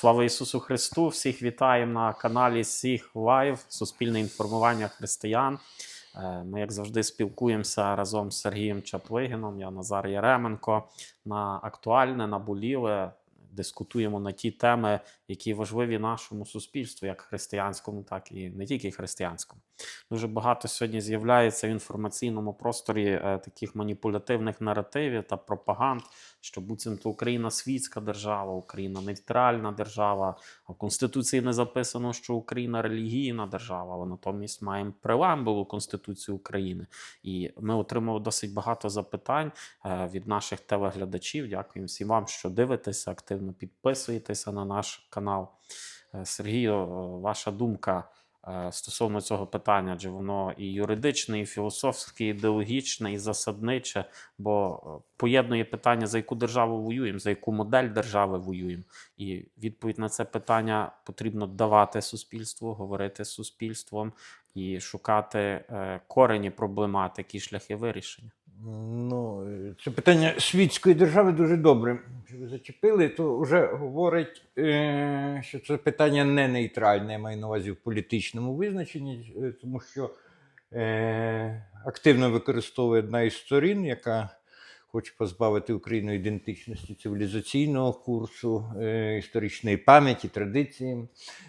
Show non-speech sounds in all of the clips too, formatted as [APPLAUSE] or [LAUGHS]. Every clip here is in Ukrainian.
Слава Ісусу Христу! Всіх вітаємо на каналі Сіх Лайв, Суспільне інформування християн. Е, Ми, як завжди, спілкуємося разом з Сергієм Чаплигіном, я Назар Яременко на актуальне, наболіле. Дискутуємо на ті теми, які важливі нашому суспільству, як християнському, так і не тільки християнському. Дуже багато сьогодні з'являється в інформаційному просторі е, таких маніпулятивних наративів та пропаганд, що буцімто Україна світська держава, Україна нейтральна держава. В Конституції не записано, що Україна релігійна держава, але натомість маємо преамбулу Конституції України. І ми отримали досить багато запитань е, від наших телеглядачів. Дякуємо всім вам, що дивитеся, активно підписуєтеся на наш канал. Е, Сергію, ваша думка стосовно цього питання, адже воно і юридичне, і філософське, і ідеологічне, і засадниче, бо е, поєднує питання, за яку державу воюємо, за яку модель держави воюємо. І відповідь на це питання потрібно давати суспільству, говорити з суспільством і шукати е, корені проблематики, і шляхи вирішення. Ну, це питання світської держави дуже добре. Що ви зачепили, то вже говорить, е, що це питання не нейтральне, я маю на увазі в політичному визначенні, е, тому що е, активно використовує одна із сторін, яка хоче позбавити Україну ідентичності цивілізаційного курсу, історичної пам'яті, традиції,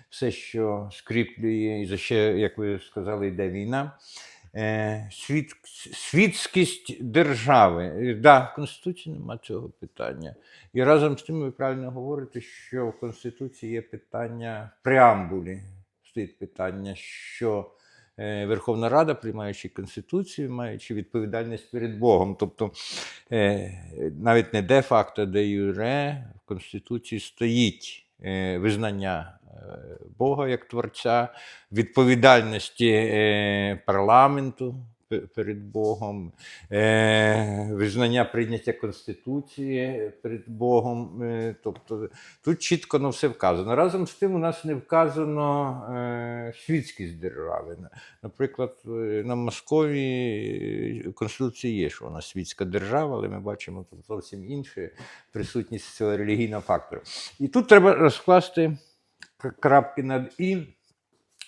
все, що скріплює, і за ще, як ви сказали, йде війна. Е, світ, світськість держави. Да, в Конституції нема цього питання. І разом з тим ви правильно говорите, що в Конституції є питання в преамбулі. Стоїть питання, що е, Верховна Рада, приймаючи Конституцію, маючи відповідальність перед Богом. Тобто е, навіть не де-факто, де юре в Конституції стоїть визнання е, Бога як Творця, відповідальності е, парламенту перед Богом, е, визнання прийняття Конституції перед Богом. Е, тобто тут чітко на все вказано. Разом з тим, у нас не вказано е, світськість держави. Наприклад, на Московії в Конституції є, що вона світська держава, але ми бачимо тут зовсім інше присутність цього релігійного фактору. І тут треба розкласти крапки над і.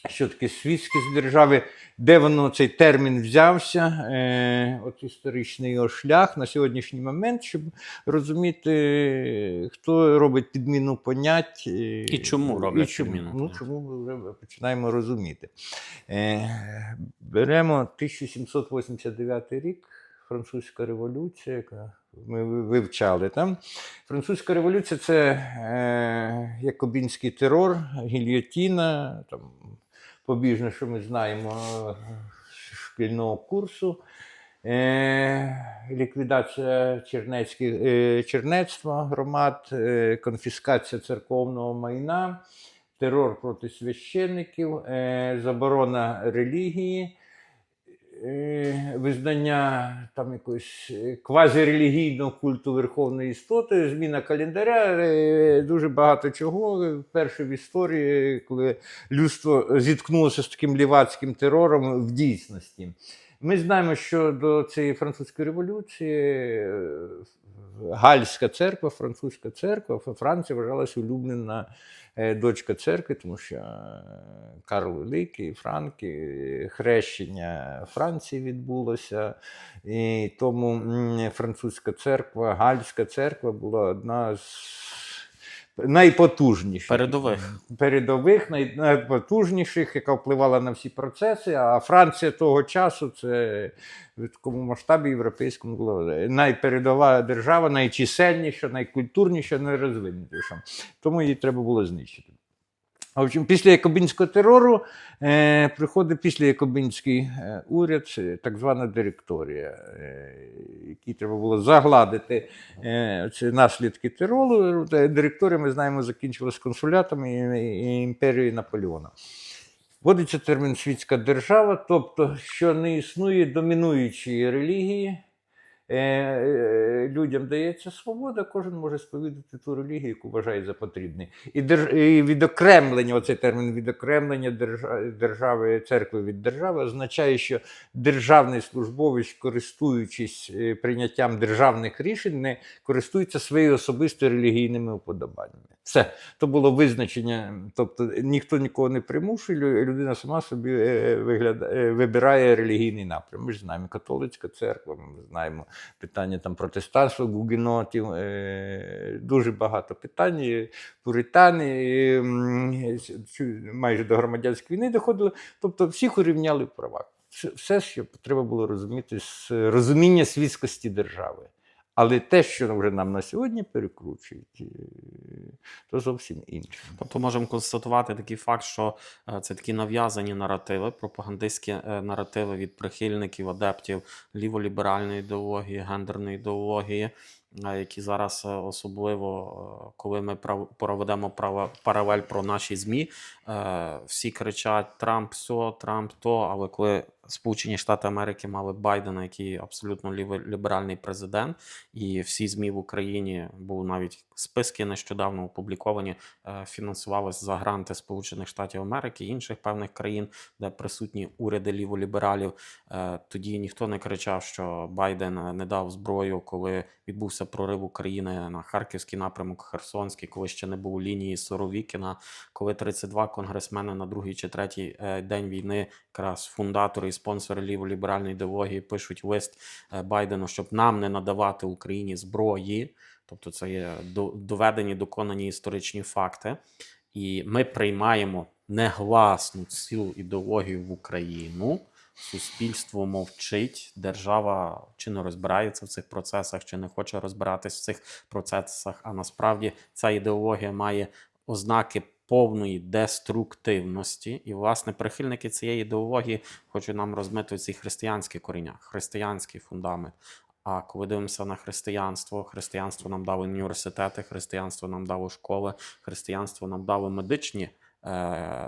Що таке світськість держави, де воно цей термін взявся, е, от історичний його шлях на сьогоднішній момент, щоб розуміти, хто робить підміну понять. е, І чому роблять і чому. підміну Ну, чому ми вже починаємо розуміти. Е, беремо 1789 рік, французька революція, яка ми вивчали там. Французька революція це е, якобінський терор, гільйотіна, там, побіжне, що ми знаємо е, шкільного курсу. Е, ліквідація е, чернецтва громад, конфіскація церковного майна, терор проти священників, заборона релігії, визнання там якогось е, квазірелігійного культу верховної істоти, зміна календаря, е, дуже багато чого. Вперше в історії, коли людство зіткнулося з таким лівацьким терором в дійсності. Ми знаємо, що до цієї французької революції е, Гальська церква, французька церква, Франція вважалася улюблена е, дочка церкви, тому що е, Карл Великий, Франки, хрещення Франції відбулося. І тому французька церква, Гальська церква була одна з найпотужніших Передових. передових, най- найпотужніших, яка впливала на всі процеси. А Франція того часу це в такому масштабі європейському було найпередова держава, найчисельніша, найкультурніша, найрозвиненіша. Тому її треба було знищити. В общем, після якобінського терору е, приходить після якобінський е, уряд, так звана директорія, е, якій треба було загладити е, ці наслідки терору. Директорія, ми знаємо, закінчилась консулятами і, і імперією Наполеона. Вводиться термін світська держава, тобто, що не існує домінуючої релігії, е, е, людям дається свобода, кожен може сповідати ту релігію, яку вважає за потрібне. І, держ... і відокремлення, оцей термін відокремлення держа- держави, церкви від держави означає, що державний службовець, користуючись е, прийняттям державних рішень, не користується своєю особисто релігійними уподобаннями. Все, то було визначення. Тобто ніхто нікого не примушує, людина сама собі е, вигляда- е, вибирає релігійний напрям. Ми ж знаємо католицька церква, ми знаємо питання там протестантства, гугенотів, е, дуже багато питань. Пуритани майже до громадянської війни доходили. Тобто всіх урівняли в правах. Все, що треба було розуміти з розуміння світськості держави. Але те, що вже нам на сьогодні перекручують, е, то зовсім інше. Тобто можемо констатувати такий факт, що е, це такі нав'язані наративи, пропагандистські е, наративи від прихильників, адептів ліволіберальної ідеології, гендерної ідеології, які зараз е, особливо, е, коли ми проведемо паралель про наші ЗМІ, е, всі кричать Трамп все, Трамп то, але коли Сполучені Штати Америки мали Байдена, який абсолютно ліволіберальний президент, і всі ЗМІ в Україні були навіть списки нещодавно опубліковані, фінансувалися за гранти Сполучених Штатів Америки і інших певних країн, де присутні уряди ліволібералів. Тоді ніхто не кричав, що Байден не дав зброю, коли відбувся прорив України на Харківський напрямок, Херсонський, коли ще не було лінії Соровікіна, коли 32 конгресмени на другий чи третій е, день війни, якраз фундатори і спонсори ліволіберальної ідеології, пишуть лист е, Байдену, щоб нам не надавати Україні зброї. Тобто це є до- доведені, доконані історичні факти. І ми приймаємо негласну цю ідеологію в Україну. Суспільство мовчить, держава чи не розбирається в цих процесах, чи не хоче розбиратись в цих процесах. А насправді ця ідеологія має ознаки повної деструктивності. І, власне, прихильники цієї ідеології хочуть нам розмити ці християнські коріння, християнський фундамент. А коли дивимося на християнство, християнство нам дало університети, християнство нам дало школи, християнство нам дало медичні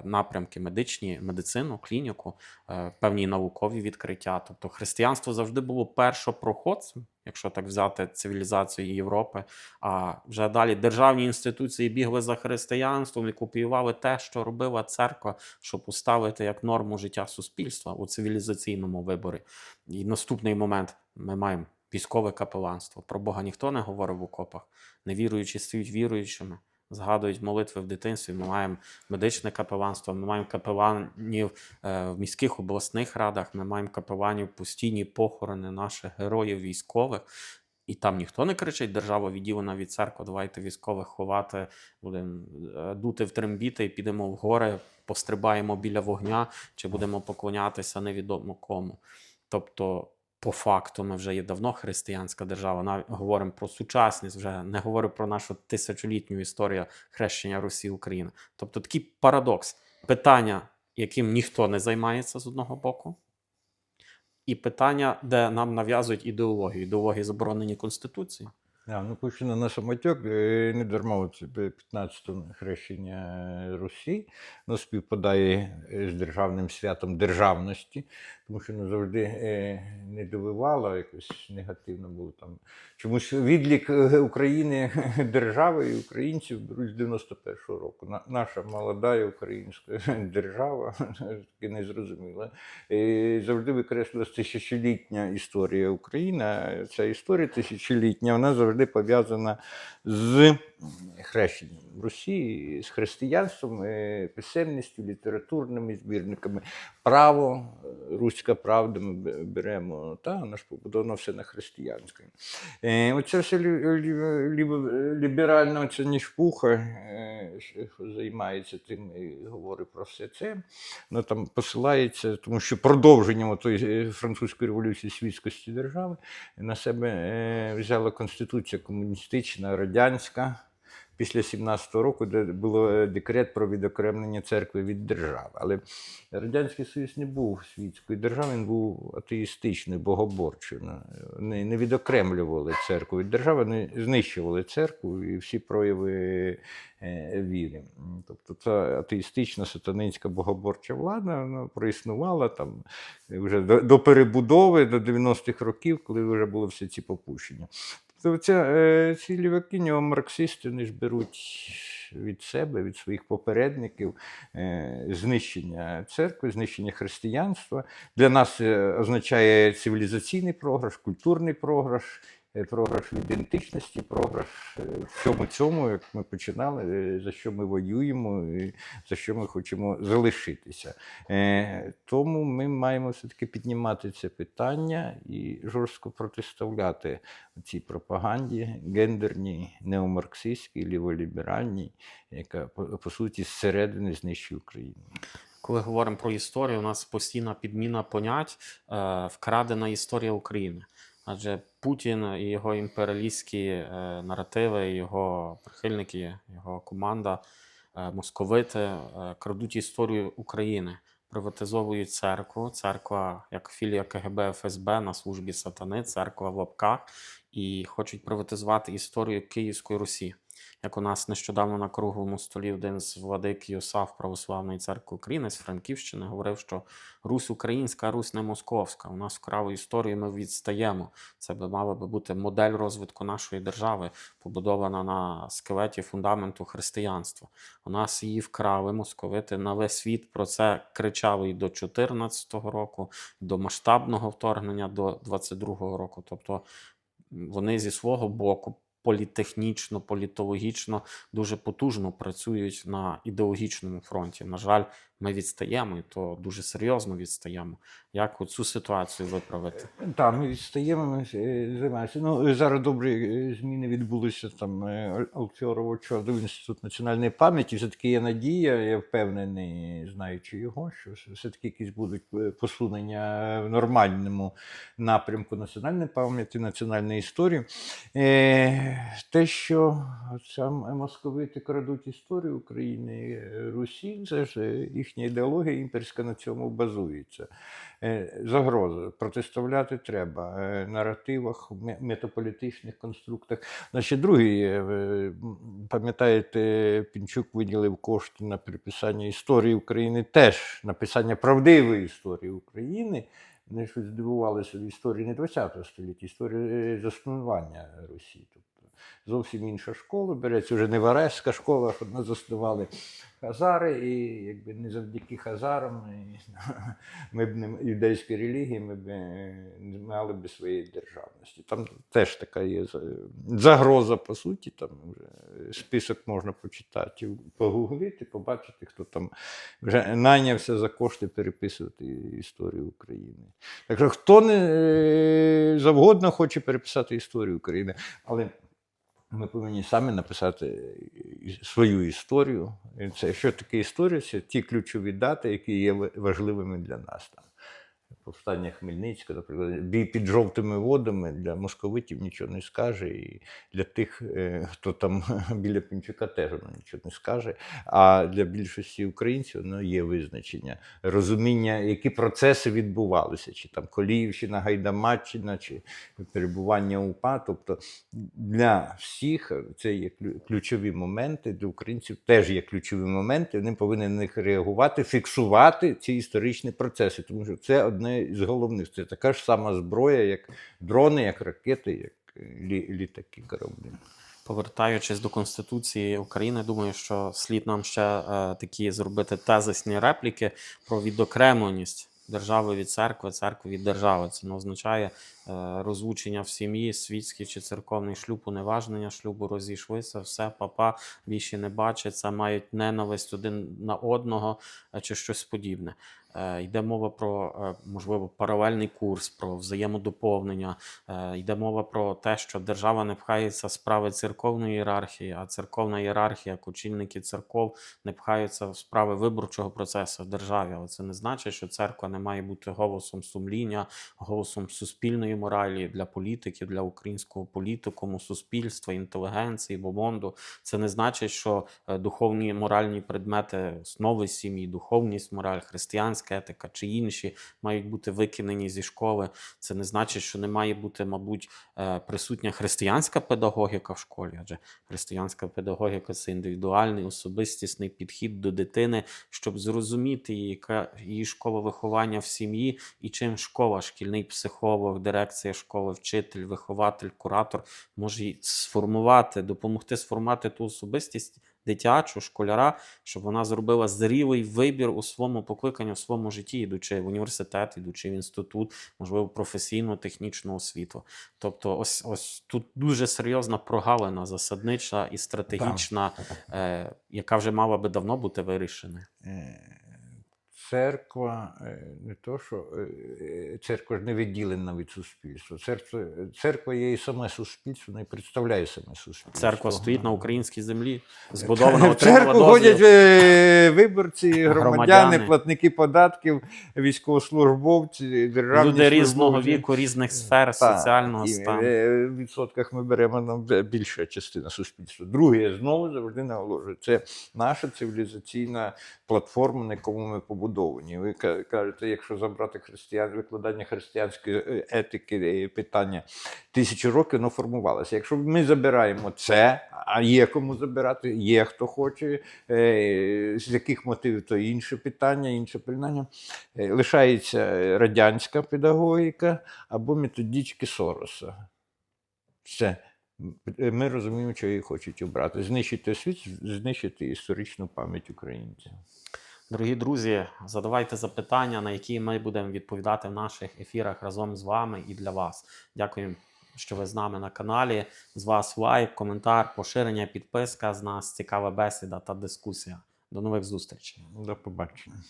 напрямки, медичні, медицину, клініку, е, певні наукові відкриття. Тобто християнство завжди було першопроходцем, якщо так взяти цивілізацію Європи. А вже далі державні інституції бігли за християнством і копіювали те, що робила церква, щоб поставити як норму життя суспільства у цивілізаційному виборі. І наступний момент ми маємо військове капеланство. Про Бога ніхто не говорив в окопах. Невіруючі стають віруючими, згадують молитви в дитинстві. Ми маємо медичне капеланство, ми маємо капеланів е, в міських обласних радах, ми маємо капеланів постійні похорони наших героїв військових. І там ніхто не кричить, держава відділена від церкви, давайте військових ховати, будемо е, дути в трембіти і підемо в гори, пострибаємо біля вогня, чи будемо поклонятися невідомо кому. Тобто, по факту, ми вже є давно християнська держава. Навіть говоримо про сучасність, вже не говорю про нашу тисячолітню історію хрещення Росії України. Тобто такий парадокс. Питання, яким ніхто не займається з одного боку, і питання, де нам нав'язують ідеологію. Ідеології заборонені Конституцією. Да, ну пущено на самотек, е, не дарма оце 15 хрещення Русі, ну, співпадає е, з державним святом державності, тому що ну, завжди е, не довивало, якось негативно було там. Чомусь відлік е, України [LAUGHS] держави і українців беруть з 91-го року. Наша молода українська [LAUGHS] держава [LAUGHS] таки незрозуміла. Е, Завжди викреслилась тисячолітня історія України. Ця історія тисячолітня, вона завжди пов'язана з хрещенням в Росії, з християнством, е, писемністю, літературними збірниками. Право, е, руська правда, ми беремо, та, воно ж побудовано все на християнському. Е, Оце все лі- лі- лі- ліберальна оця ніжпуха е, займається тим і говорить про все це. Ну, там посилається, тому що продовженням тої французької революції світськості держави на себе взяла Конституція комуністична, радянська. Після 17-го року, де було е, декрет про відокремлення церкви від держави. Але Радянський Союз не був світською державою, він був атеїстичною, богоборчою. Вони не відокремлювали церкву від держави, вони знищували церкву і всі прояви е, віри. Тобто ця атеїстична сатанинська богоборча влада вона проіснувала там вже до, до перебудови, до 90-х років, коли вже були всі ці попущення. Тобто ця, е, ці ліваки, марксисти не ж беруть від себе, від своїх попередників е, знищення церкви, знищення християнства. Для нас е, означає цивілізаційний програш, культурний програш, програш в ідентичності, програш е, всьому цьому, як ми починали, е, за що ми воюємо, і за що ми хочемо залишитися. Е, Тому ми маємо все-таки піднімати це питання і жорстко протиставляти цій пропаганді гендерній, неомарксистській, ліволіберальній, яка по, суті зсередини знищує Україну. Коли говоримо про історію, у нас постійна підміна понять е, вкрадена історія України. Адже Путін і його імперіалістські е, наративи, його прихильники, його команда, е, московити е, крадуть історію України, приватизовують церкву. Церква як філія КГБ ФСБ на службі сатани, церква в лапках, і хочуть приватизувати історію Київської Русі. Як у нас нещодавно на круглому столі один з владик Йосаф Православної церкви України з Франківщини говорив, що Русь українська, Русь не московська. У нас вкрали історію, ми відстаємо. Це би мала би бути модель розвитку нашої держави, побудована на скелеті фундаменту християнства. У нас її вкрали московити на весь світ. Про це кричали і до 2014 року, до масштабного вторгнення до 2022 року. Тобто вони зі свого боку політехнічно, політологічно дуже потужно працюють на ідеологічному фронті. На жаль, ми відстаємо, і то дуже серйозно відстаємо. Як цю ситуацію виправити? Так, ми відстаємо, ми е, займаємося. Ну, зараз добрі е, зміни відбулися там е, Алфьорова інститут національної пам'яті. Все-таки є надія, я впевнений, знаючи його, що все- все-таки якісь будуть посунення в нормальному напрямку національної пам'яті, національної історії. Те, що сам московити крадуть історію України, е, Русі, це ж е, їхня ідеологія імперська на цьому базується. Е, Загроза протиставляти треба наративах, ме- метаполітичних конструктах. Значить, другий, пам'ятаєте, Пінчук виділив кошти на приписання історії України, теж написання правдивої історії України. Вони щось здивувалися в історії не ХХ століття, історії заснування Русі. Зовсім інша школа береться, вже не Вареська школа, одна заснували хазари, і якби не завдяки хазарам [LAUGHS] ми б не юдейської релігії, ми б не мали б своєї державності. Там теж така є загроза, по суті. Там вже список можна почитати, погуглити, побачити, хто там вже найнявся за кошти переписувати історію України. Так що хто не е, завгодно хоче переписати історію України, але ми повинні самі написати свою історію. Це що таке історія? Це ті ключові дати, які є важливими для нас. Там. Повстання Хмельницького, наприклад, бій під жовтими водами для московитів нічого не скаже, і для тих, е, хто там [LAUGHS] біля Пінчука, теж воно нічого не скаже. А для більшості українців воно є визначення, розуміння, які процеси відбувалися, чи там Коліївщина, Гайдамаччина, чи перебування УПА. Тобто для всіх це є ключові моменти, для українців теж є ключові моменти. Вони повинні на них реагувати, фіксувати ці історичні процеси, тому що це одне з головних. Це така ж сама зброя, як дрони, як ракети, як е, лі- літаки, кораблі. Повертаючись до Конституції України, думаю, що слід нам ще е, такі зробити тезисні репліки про відокремленість держави від церкви, церкви від держави. Це не означає розлучення в сім'ї, світський чи церковний шлюб, уневажнення шлюбу, розійшлися, все, папа більше не бачиться, мають ненависть один на одного е, чи щось подібне. Е, Йде мова про е, можливо паралельний курс, про взаємодоповнення. Е, Йде мова про те, що держава не пхається справи церковної ієрархії, а церковна ієрархія, очільники церков, не пхаються в справи виборчого процесу в державі. Але це не значить, що церква не має бути голосом сумління, голосом суспільної духовної моралі для політиків, для українського політикуму, суспільства, інтелігенції, бомонду. Це не значить, що е, духовні моральні предмети, основи сім'ї, духовність, мораль, християнська етика чи інші мають бути викинені зі школи. Це не значить, що не має бути, мабуть, е, присутня християнська педагогіка в школі, адже християнська педагогіка це індивідуальний особистісний підхід до дитини, щоб зрозуміти, яка її школа виховання в сім'ї і чим школа, шкільний психолог, дирекція школи, вчитель, вихователь, куратор може сформувати, допомогти сформувати ту особистість дитячу, школяра, щоб вона зробила зрілий вибір у своєму покликанні, у своєму житті, ідучи в університет, ідучи в інститут, можливо, професійну технічну освіту. Тобто, ось ось тут дуже серйозна прогалина, засаднича і стратегічна, е, яка вже мала би давно бути вирішена. Церква, е, не то, що е, е, церква ж не відділена від суспільства. Церква, церква є і саме суспільство, не представляє саме суспільство. Церква стоїть на українській землі, збудована, В церкву дозвіл. ходять виборці, громадяни, Громадяни. платники податків, військовослужбовці, державні Люди різного віку, різних сфер, Так, соціального стану. В відсотках ми беремо нам більша частина суспільства. Друге, я знову завжди наголошую, це наша цивілізаційна платформа, на якому ми побудовані. Ви кажете, якщо забрати християн, викладання християнської е, етики, е, питання тисячі років, воно формувалося. Якщо ми забираємо це, а є кому забирати, є хто хоче, е, з яких мотивів, то інше питання, інше питання. Е, Лишається радянська педагогіка або методички Сороса. Все. Ми розуміємо, що її хочуть обрати. Знищити освіту, знищити історичну пам'ять українців. Дорогі друзі, задавайте запитання, на які ми будемо відповідати в наших ефірах разом з вами і для вас. Дякую, що ви з нами на каналі. З вас лайк, коментар, поширення, підписка. З нас цікава бесіда та дискусія. До нових зустрічей. До побачення.